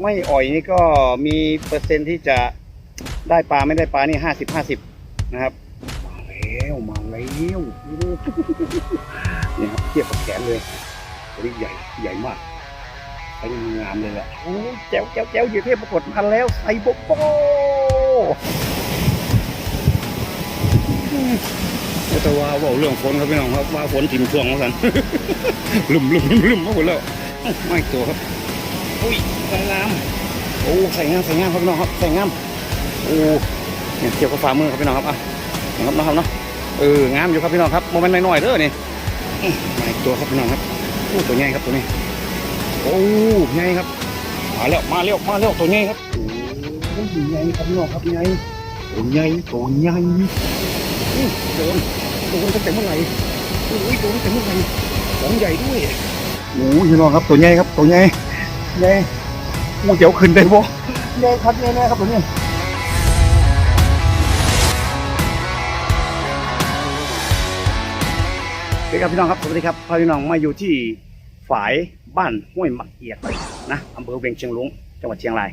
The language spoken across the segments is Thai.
ไม่อ่อยนี่ก็มีเปอร์เซ็นต์ที่จะได้ปลาไม่ได้ปลานี่ห้าสิบห้าสิบนะครับ มาแล้วมาแล้วนี่ครับเทียบกับแขนเลยตัวนี้ใหญ่ใหญ่มากใช้งามเลยแหละโอ้ยแจ๋วแจ๋วแจ๋วอยู่เทพปรากฏมาแล้วใส่โบโบแต่ว่าเว่าเรื่องฝนครับพี่น้องครับว่าฝนถิ่มช่วงของสันลุ่มลุ่มลุ่มลุ่มมาหมดแล้วเอ้าไม่ตัวครับ อุ้ยใส่งามโอ้ใส่งามใส่งามครับพี่น้องครับใส่งามโอ้เนี่ยเกี่ยวกับฝ่ามือครับพี่น้องครับอะนะครับนะครับเนาะเอองามอยู่ครับพี่น้องครับโมเมนต์น้อยๆเด้อนี่มาอีกตัวครับพี่น้องครับโอ้ตัวใหญ่ครับตัวนี้โอ้ใหญ่ครับมาแล้วมาแล้วมาแล้วตัวใหญ่ครับโอ้ยใหญ่ครับพี่น้องครับใหญ่ตัวใหญ่ตัวใหญ่โดนโดนตั้งแต่เมื่อไหร่โอ้ยโดนตั้งแต่เมื่อไหร่ของใหญ่ด้วยโอ้ยพี่น้องครับตัวใหญ่ครับตัวใหญ่ ใหญ่กูเจียวขึ้นได้บ่ใหญ่ครับใหญ่แน่ครับตัวนี้สวัสดีครับพี่น้องครับสวัสดีครับพาพี่น้องมาอยู่ที่ฝายบ้านห้วยมักเอียดนะอำเภอเวียงเชียงรุ้งจังหวัดเชียงราย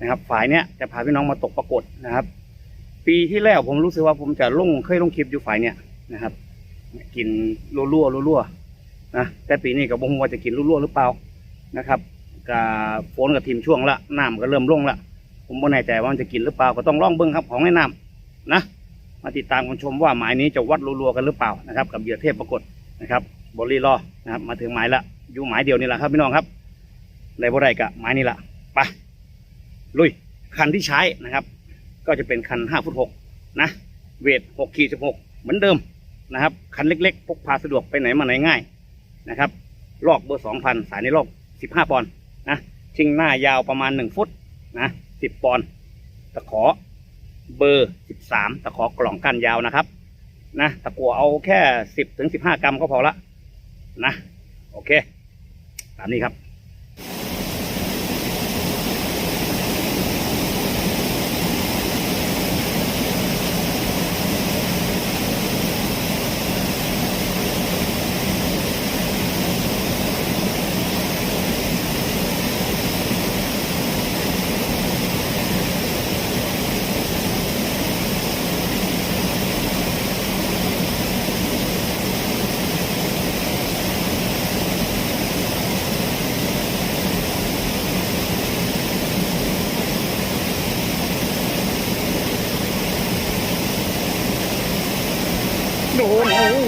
นะครับ ฝายเนี้ยจะพาพี่น้องมาตกปรากฏนะครับ ปีที่แล้วผมรู้สึกว่าผมจะลงเคยลงคลิปอยู่ฝายเนี้ยนะครับกินรั่วรั่วๆรั่วๆนะแต่ปีนี้ก็บ่ฮู้ว่าจะกินรั่วๆหรือเปล่านะครับ กับฝนกับทีมช่วงละน้ำก็เริ่มลงละผมไม่แน่ใจว่ามันจะกินหรือเปล่าก็ต้องลองเบิ้งครับของในน้ำนะ มาติดตามกันชมว่าหมายนี้จะวัดรัวๆกันหรือเปล่านะครับ กับเหยื่อเทพปรากฏนะครับบริลอนะครับมาถึงหมายละอยู่หมายเดียวนี่แหละครับพี่น้องครับในบ่ได้กะหมายนี้ละไปลุยคันที่ใช้นะครับ ก็จะเป็นคันห้าฟุตหกนะเวทหกขีดสิบหกเหมือนเดิมนะครับ คันเล็กๆพกพาสะดวกไปไหนมาไหนง่ายนะครับลอกเบอร์สองพันสายในลอกสิบห้าปอนด์ นะชิงหน้ายาวประมาณหนึ่งฟุตนะสิบปอนด์ตะขอเบอร์สิบสามตะขอกล่องกั้นยาวนะครับนะตะกัวเอาแค่สิบถึงสิบห้ากรัมก็พอละนะโอเค ตามนี้ครับ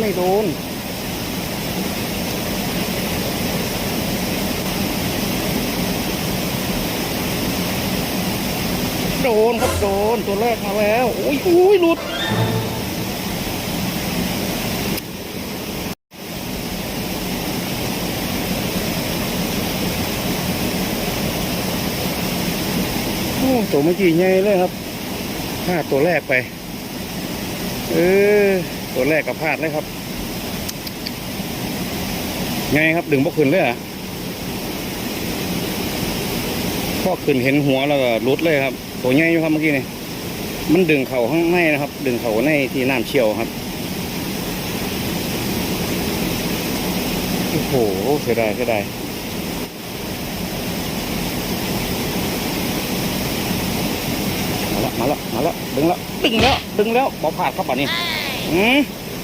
ไม่โดนโดนครับโดนตัวแรกมาแล้วโอ้ยอุ้ยหลุดโอ้ตัวเมื่อกี้ใหญ่เลยครับพลาดตัวแรกไป เออ ตัวแรกกับพลาดเลยครับ ไงครับดึงพวกขึ้นเลยอะพอขึ้นเห็นหัวแล้วก็รุดเลยครับ ตัวใหญ่อยู่ครับเมื่อกี้นี่มันดึงเข่าข้างในนะครับ ดึงเข่าในที่น้ำเชี่ยวครับโอ้โหเสียดายเสียดายมาละมาละมาละดึงแล้วดึงแล้วดึงแล้วบอผ่านครับป่ะนี่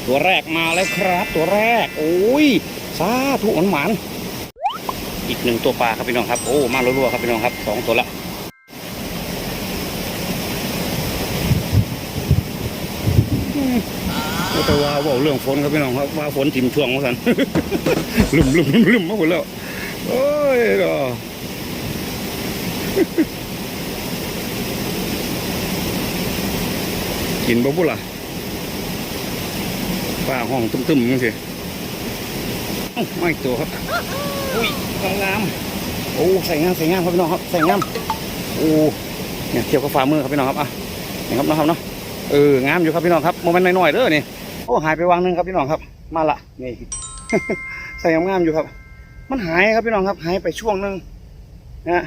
ตัวแรกมาแล้วครับ ตัวแรก โอ้ยสาธุหมันหมานอีกหนึ่งตัวปลาครับพี่น้องครับโอ้มารัวๆครับพี่น้องครับสองตัวละแต่ว่าว่าเรื่องฝนครับพี่น้องครับว่าฝนถิ่มช่วงของสันลุ่มลุ่มลุ่มลุ่มมาหมดแล้วโอ้ยเนาะกินบ่บุล่ะ ป้าห้องตึมๆมั้งสิไม่ตัวครับ อุ้ยงามๆโอ้ใส่งามใส่งามครับพี่น้องครับใส่งามโอ้เนี่ยเกี่ยวกับฝ่ามือครับพี่น้องครับอะนี่ครับนะครับเนาะเอองามอยู่ครับพี่น้องครับโมเมนต์น้อยๆเด้อนี่โอ้หายไปวางหนึงครับพี่น้องครับ มาละนี่ใส่งามๆอยู่ครับ มันหายครับพี่น้องครับ หายไปช่วงนึงนะ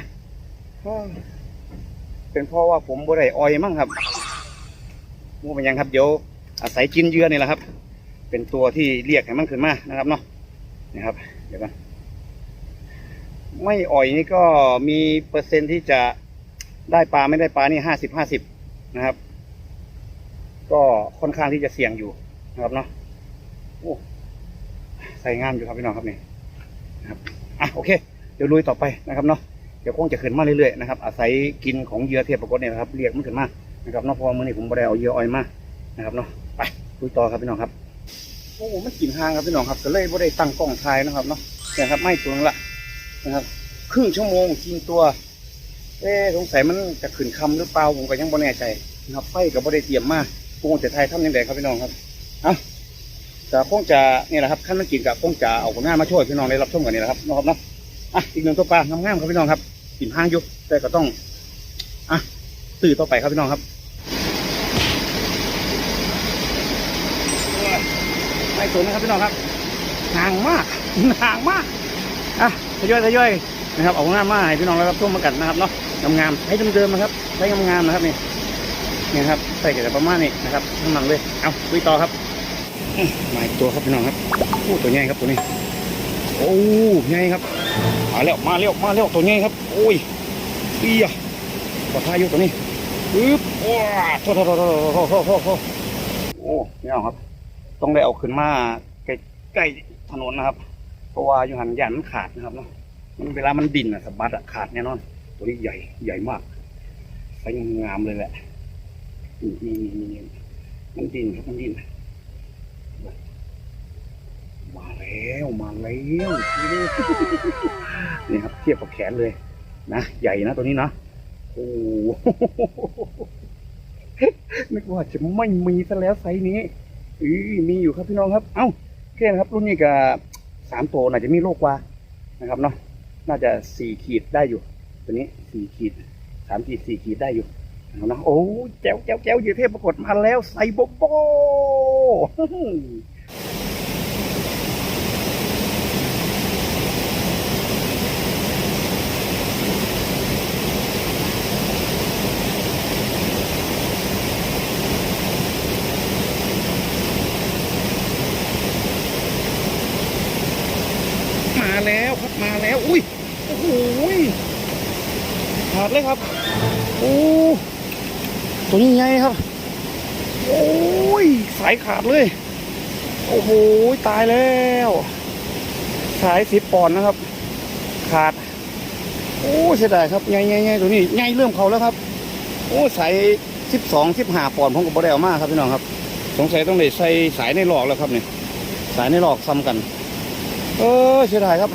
เป็นเพราะว่าผมบ่ได้ออยมั่งครับงูเป็นยังครับเดี๋ยวอาศัยกินเยื่อนี่แหละครับ เป็นตัวที่เรียกให้มันขึ้นมานะครับเนาะนี่ครับเดี๋ยวกันไม่อ่อยนี่ก็มีเปอร์เซ็นต์ที่จะได้ปลาไม่ได้ปลานี่ห้าสิบห้าสิบนะครับ ก็ค่อนข้างที่จะเสี่ยงอยู่นะครับเนาะโอ้ใส่งามอยู่ครับพี่น้องครับนี่นะครับอะโอเค เดี๋ยวลุยต่อไปนะครับเนาะเดี๋ยวคงจะขึ้นมาเรื่อยๆนะครับอาศัยกินของเหยื่อเทพปรากฏเนี่ยนะครับเรียกมันขึ้นมานะครับเนาะเพราะว่ามื่อนี้ผมไม่ได้เอาเหยื่ออ่อยมานะครับเนาะไปลุยต่อครับพี่น้องครับ โอ้มันกินห่างครับพี่น้องครับก็เลยไม่ได้ตั้งกล้องถ่ายนะครับเนาะนี่ครับไม่ตัวนึงละนะครับครึ่งชั่วโมงกินตัว เอ๊สงสัยมันจะขึ้นคำหรือเปล่าผมก็ยังบ่แน่ใจนะครับไฟกับบ่ได้เตรียมมาคงจะไทยทำยังไงครับพี่น้องครับเอ้าแต่คงจะนี่แหละครับขั้นมันกินกับคงจะเอาผลงานมาช่วยพี่น้องได้รับชมกันนี่แหละครับนะครับเนาะอะอีกหนึ่งตัวปลางามๆครับพี่น้องครับกินห้างอยู่แต่ก็ต้องอะตื่นต่อไปครับพี่น้องครับ สูงนะครับพี่น้องครับห่างมากห่างมากอะทยอยทยอยนะครับออกหน้ามาให้พี่น้องแล้วครับช่วงมากัดนะครับเนาะงามๆให้เดิมๆนะครับใช้งามๆนะครับนี่นี่ครับใส่กระประมาณนี้นะครับข้างหลังเลยเอาลุยต่อครับมาอีตัวครับพี่น้องครับโอ้ตัวใหญ่ครับตัวนี้ โอ้ใหญ่ครับมาแล้วมาแล้วมาแล้วตัวใหญ่ครับ โอ้ยเอี้ยกระทายุตัวนี้ปึ๊บโอ้โทษโทษโทษโทษโทษโทษโอ้พี่อ้องครับ ต้องได้เอาขึ้นมาใกล้ๆถนนนะครับ เพราะว่าอยู่หันยันมันขาดนะครับเนาะมันเวลามันดินอะสะบัดอะขาดแน่นอน ตัวนี้ใหญ่ใหญ่มากใสงามเลยแหละนี่นี่นี่มันดินครับมันดินมาแล้วมาแล้วนี่ครับเทียบกับแขนเลยนะใหญ่นะตัวนี้นะโอ้โหนึกว่าจะไม่มีซะแล้วไซส์นี้ อือมีอยู่ครับพี่น้องครับ เอ้าแค่นะครับรุ่นนี้กับสามตัวน่าจะมีโลกกว่านะครับเนาะน่าจะสี่ขีดได้อยู่ ตัวนี้สี่ขีดสามขีดสี่ขีดได้อยู่เอานะโอ้แจ๋วแจ๋วแจ๋วอยู่เทพปรากฏมาแล้วใส่โบโบมาแล้วครับมา แล้วอุ้ยโอ้โหขาดเลยครับโอ้ตัวนี้ใหญ่ครับโอ้ยสายขาดเลย โอ้โหตายแล้ว สายสิบปอนด์นะครับ ขาด โอ้เสียดายครับใหญ่ใหญ่ใหญ่ตัวนี้ใหญ่เริ่มเขาแล้วครับ โอ้สายสิบสองสิบห้าปอนด์ผมก็บ่ได้เอามาครับพี่น้องครับ สงสัยต้องได้ใส่สายในหลอกแล้วครับเนี่ยสายในหลอกซ้ำกัน เออเสียดายครับ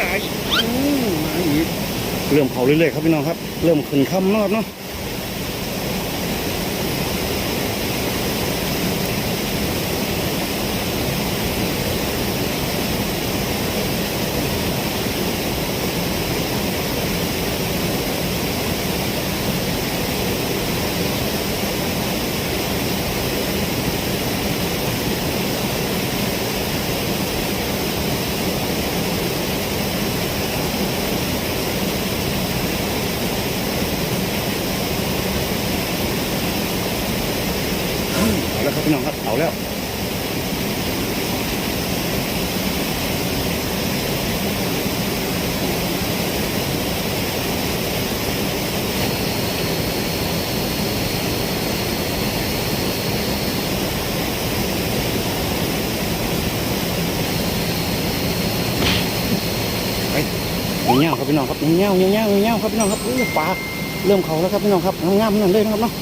ตายอืมมาอีก เริ่มเผาเรื่อยๆครับพี่น้องครับ เริ่มขึ้นค่ำแล้วเนาะ พี่น้องครับเอาแล้วไปเงี้ยวครับพี่น้องครับเงี้ยวเงี้ยวเงี้ยวครับพี่น้องครับโอ้ปลาเริ่มเขาแล้วครับพี่น้องครับงามๆนั่นเลยนะครับเนาะ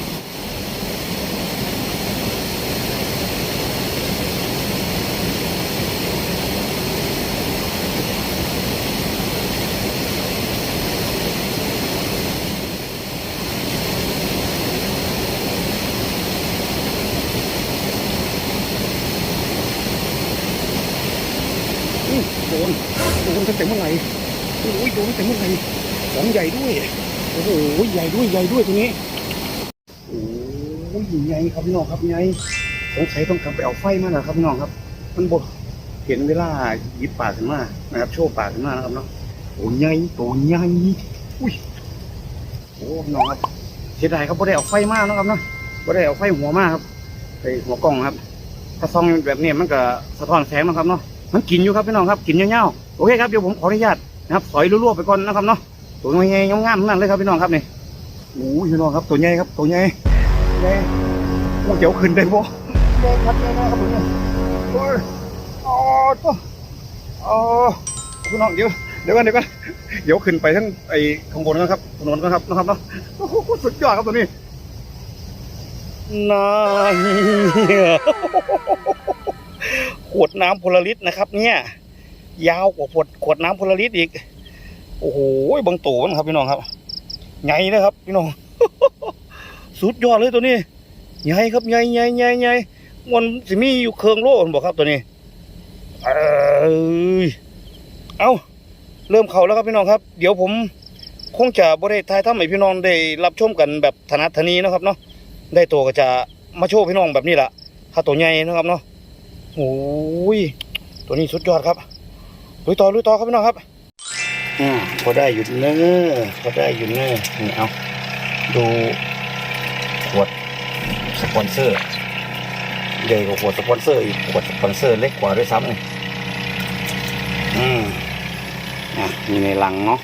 โดนโดนตั้งแต่เมื่อไหร่โอ้ยโดนตั้งแต่เมื่อไหร่ของใหญ่ด้วยโอ้โหใหญ่ด้วยใหญ่ด้วยตัวนี้โอ้ยใหญ่ครับพี่น้องครับใหญ่สงสัยต้องกลับไปเอาไฟมาแล้วครับพี่น้องครับ มันบดเห็นเวลายิบปากขึ้นมานะครับ โชว์ปากขึ้นมานะครับเนาะโอ้ใหญ่โตใหญ่อุ้ยโอ้น้องครับเสียดายครับไม่ได้เอาไฟมากนะครับเนาะไม่ได้เอาไฟหัวมากครับไอหัวกล้องครับ ถ้าซองแบบนี้มันก็สะท้อนแสงนะครับเนาะ มันกินอยู่ครับพี่น้องครับกินเงาๆโอเคครับเดี๋ยวผมขออนุญาตนะครับสอยรั่วๆไปก่อนนะครับเนาะตัวใหญ่ๆงามๆนั้นเลยครับพี่น้องครับนี่โอ้ยพี่น้องครับตัวใหญ่ครับตัวใหญ่ใหญ่โอ้เจ๋วขึ้นได้บ่ใหญ่ครับใหญ่นะครับตัวนี้โอ้ยอ๋อตัวอ๋อพี่น้องเดี๋ยวเดี๋ยวกันเดี๋ยวกันเดี๋ยวขึ้นไปทั้งไอ้ข้างบนกันครับถนนกันครับนะครับเนาะโอ้โหสุดยอดครับตัวนี้นาย ขวดน้ำพลลิตรนะครับ เนี่ยยาวกว่าขวดขวดน้ำพลลิตรอีก โอ้โหบางตัวมันครับพี่น้องครับใหญ่นะครับพี่น้องสุดยอดเลยตัวนี้ใหญ่ครับใหญ่ใหญ่ใหญ่ใหญ่มันสิมีอยู่เครื่องโล่ผมบอกครับตัวนี้เอยเอาเริ่มเข้าแล้วครับพี่น้องครับ เดี๋ยวผมคงจะบริทายทำให้พี่น้องได้รับชมกันแบบถนัดทนีนะครับเนาะได้ตัวก็จะมาโชว์พี่น้องแบบนี้แหละถ้าตัวใหญ่นะครับเนาะ โอ้ยตัวนี้สุดยอดครับลุยต่อลุยต่อครับพี่น้องครับอ่าพอได้หยุดเนอพอได้หยุดเนอนี่เอาดูขวดสปอนเซอร์ใหญ่กว่าขวดสปอนเซอร์อีกขวดสปอนเซอร์เล็กกว่าด้วยซ้ำเลยอืมอะมีในลังเนาะ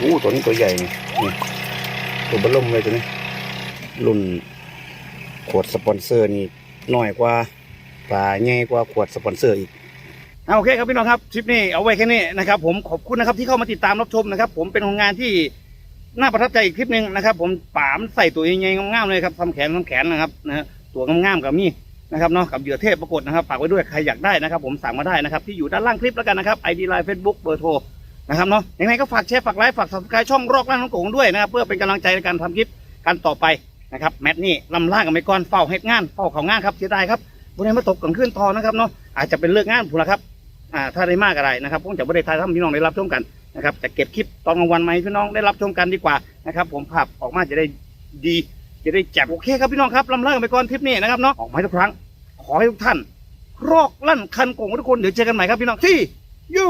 อู้ตัวนี้ตัวใหญ่นี่ตัวเบลล่มเลยตัวนี้รุ่นขวดสปอนเซอร์นี่น้อยกว่า ปลาใหญ่กว่าขวดสปอนเซอร์อีกอ่าโอเคครับพี่น้องครับคลิปนี้เอาไว้แค่นี้นะครับผมขอบคุณนะครับที่เข้ามาติดตามรับชมนะครับผมเป็นโรงงานที่น่าประทับใจอีกคลิปหนึ่งนะครับ ผมป่ามใส่ตัวใหญ่ๆงามๆเลยครับทำแขนทำแขนนะครับนะตัวงามๆกับมีนะครับเนาะกับเหยื่อเทพปรากฏนะครับฝากไว้ด้วยใครอยากได้นะครับ ผมสั่งมาได้นะครับที่อยู่ด้านล่างคลิปแล้วกันนะครับไอดีไลน์เฟซบุ๊กเบอร์โทรนะครับเนาะยังไงก็ฝากแชร์ฝากไลค์ฝากสับสกายช่องรอกล่างน้องโกงด้วยนะครับเพื่อเป็นกำลังใจในการทำคลิปกันต่อไปนะครับแมตช์นี้ลำล่างกับไมก่อนเฝ้าเฮ็ดงานเฝ้าเขางานครับเสียดายครับ บริเวณมาตกกลางคืนทอนะครับเนาะอาจจะเป็นเลิกงานผมละครับอ่าถ้าได้มากอะไรนะครับผมจะบริทายทำพี่น้องได้รับชมกันนะครับจะเก็บคลิปตอนกลางวันมาให้พี่น้องได้รับชมกันดีกว่านะครับ ผมภาพออกมาจะได้ดี จะได้แจกโอเคครับพี่น้องครับลำเลิกไปก่อนทริปนี้นะครับเนาะออกมาทุกครั้ง ขอให้ทุกท่าน รอกลั่นคันโกงทุกคนเดี๋ยวเจอกันใหม่ครับพี่น้องที่ยู